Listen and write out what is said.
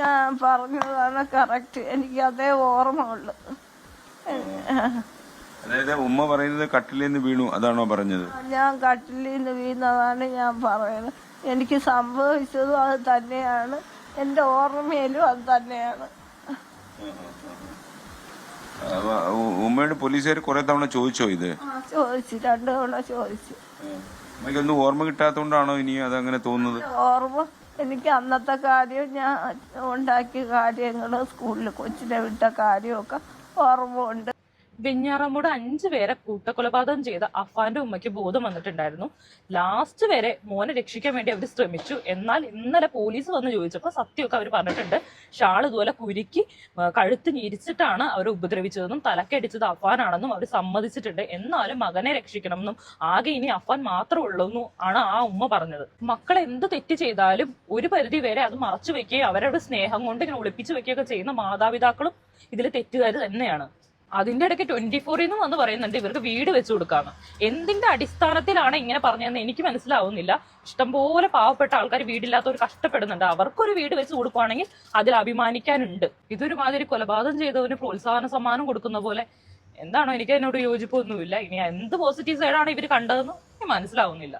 ഞാൻ പറഞ്ഞതാണ് കറക്റ്റ് എനിക്ക് അതേ ഓർമ്മ ഉള്ളു അതായത് ഉമ്മ പറയുന്നത് കട്ടിലിൽ നിന്ന് വീണു അതാണോ പറഞ്ഞത്? ഞാൻ കട്ടിലിൽ നിന്ന് വീണതാണ് ഞാൻ പറയുന്നത്. എനിക്ക് സംഭവിച്ചതും അത് തന്നെയാണ്. എന്റെ ഓർമ്മയിലും അത് തന്നെയാണ്. ഉമ്മയോട് പോലീസുകാർ കുറെ തവണ ചോദിച്ചോ ഇത്? ആ, ചോദിച്ചു. രണ്ടു തവണ ചോദിച്ചു. അമ്മയ്ക്കൊന്നും ഓർമ്മ കിട്ടാത്തോണ്ടാണോ ഇനി അതങ്ങനെ തോന്നുന്നത്? ഓർമ്മ. എനിക്ക് അന്നത്തെ കാര്യം ഞാൻ ഉണ്ടാക്കിയ കാര്യങ്ങൾ സ്കൂളിൽ കൊച്ചിനെ വിട്ട കാര്യമൊക്കെ ഓർമ്മ ഉണ്ട്. വെഞ്ഞാറമ്മൂട് അഞ്ചു പേരെ കൂട്ടക്കൊലപാതകം ചെയ്ത അഫാന്റെ ഉമ്മയ്ക്ക് ബോധം വന്നിട്ടുണ്ടായിരുന്നു. ലാസ്റ്റ് വരെ മോനെ രക്ഷിക്കാൻ വേണ്ടി അവർ ശ്രമിച്ചു. എന്നാൽ ഇന്നലെ പോലീസ് വന്ന് ചോദിച്ചപ്പോൾ സത്യമൊക്കെ അവർ പറഞ്ഞിട്ടുണ്ട്. ഷാൾ ഇതുപോലെ കുരുക്കി കഴുത്ത് ഞിരിച്ചിട്ടാണ് അവരെ ഉപദ്രവിച്ചതെന്നും തലക്കടിച്ചത് അഫാനാണെന്നും അവർ സമ്മതിച്ചിട്ടുണ്ട്. എന്നാലും മകനെ രക്ഷിക്കണമെന്നും ആകെ ഇനി അഫാൻ മാത്രമേ ഉള്ളൂ ആണ് ആ ഉമ്മ പറഞ്ഞത്. മക്കൾ എന്ത് തെറ്റ് ചെയ്താലും ഒരു പരിധി വരെ അത് മറച്ചു വെക്കുകയും അവരുടെ സ്നേഹം കൊണ്ട് ഇങ്ങനെ ഒളിപ്പിച്ചു വെക്കുകയൊക്കെ ചെയ്യുന്ന മാതാപിതാക്കളും ഇതിൽ തെറ്റുകാർ തന്നെയാണ്. അതിന്റെ ഇടയ്ക്ക് ട്വന്റി ഫോറിൽ നിന്ന് വന്ന് പറയുന്നുണ്ട് ഇവർക്ക് വീട് വെച്ചു കൊടുക്കാന്ന്. എന്തിന്റെ അടിസ്ഥാനത്തിലാണ് ഇങ്ങനെ പറഞ്ഞതെന്ന് എനിക്ക് മനസ്സിലാവുന്നില്ല. ഇഷ്ടംപോലെ പാവപ്പെട്ട ആൾക്കാർ വീടില്ലാത്തവർ കഷ്ടപ്പെടുന്നുണ്ട്. അവർക്കൊരു വീട് വെച്ച് കൊടുക്കുവാണെങ്കിൽ അതിൽ അഭിമാനിക്കാനുണ്ട്. ഇതൊരു മാതിരി കൊലപാതകം ചെയ്തവന് പ്രോത്സാഹന സമ്മാനം കൊടുക്കുന്ന പോലെ. എന്താണോ എനിക്ക് അതിനോട് യോജിപ്പൊന്നുമില്ല. ഇനി എന്ത് പോസിറ്റീവ് സൈഡാണ് ഇവർ കണ്ടതെന്ന് മനസ്സിലാവുന്നില്ല.